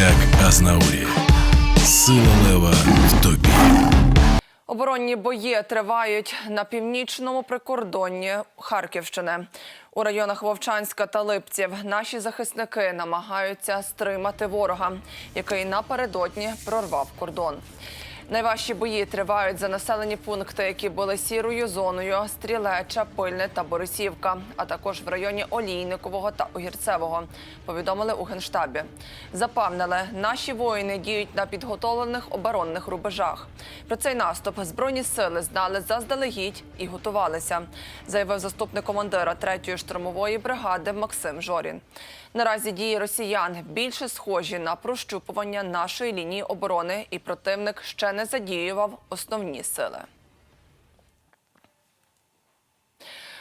як Азнаурі. Сила лева в тобі. Оборонні бої тривають на північному прикордонні Харківщини. У районах Вовчанська та Липців наші захисники намагаються стримати ворога, який напередодні прорвав кордон. Найважчі бої тривають за населені пункти, які були сірою зоною Стрілеча, Пильне та Борисівка, а також в районі Олійникового та Огірцевого. Повідомили у генштабі. Запевнили, наші воїни діють на підготовлених оборонних рубежах. Про цей наступ збройні сили знали заздалегідь і готувалися, заявив заступник командира 3-ї штурмової бригади Максим Жорін. Наразі дії росіян більше схожі на прощупування нашої лінії оборони, і противник ще не задіював основні сили.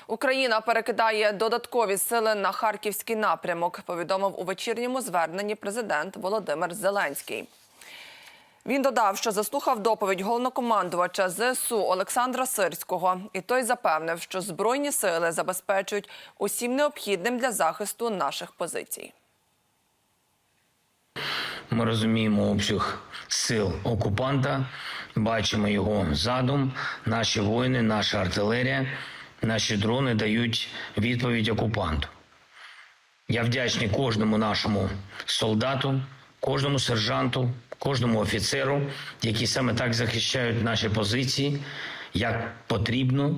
Україна перекидає додаткові сили на харківський напрямок. Повідомив у вечірньому зверненні президент Володимир Зеленський. Він додав, що заслухав доповідь головнокомандувача ЗСУ Олександра Сирського, і той запевнив, що збройні сили забезпечують усім необхідним для захисту наших позицій. Ми розуміємо обсяг сил окупанта, бачимо його задум. Наші воїни, наша артилерія, наші дрони дають відповідь окупанту. Я вдячний кожному нашому солдату, кожному сержанту, кожному офіцеру, які саме так захищають наші позиції. Як потрібно,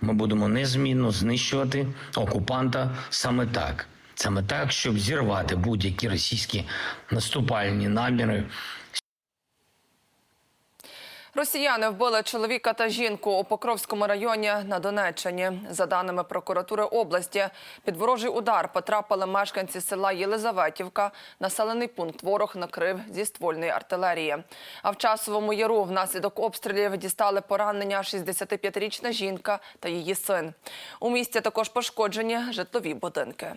ми будемо незмінно знищувати окупанта саме так. Саме так, щоб зірвати будь-які російські наступальні наміри Росіяни вбили чоловіка та жінку у Покровському районі на Донеччині. За даними прокуратури області, під ворожий удар потрапили мешканці села Єлизаветівка. Населений пункт ворог накрив зі ствольної артилерії. А в часовому яру внаслідок обстрілів дістали поранення 65-річна жінка та її син. У місті також пошкоджені житлові будинки.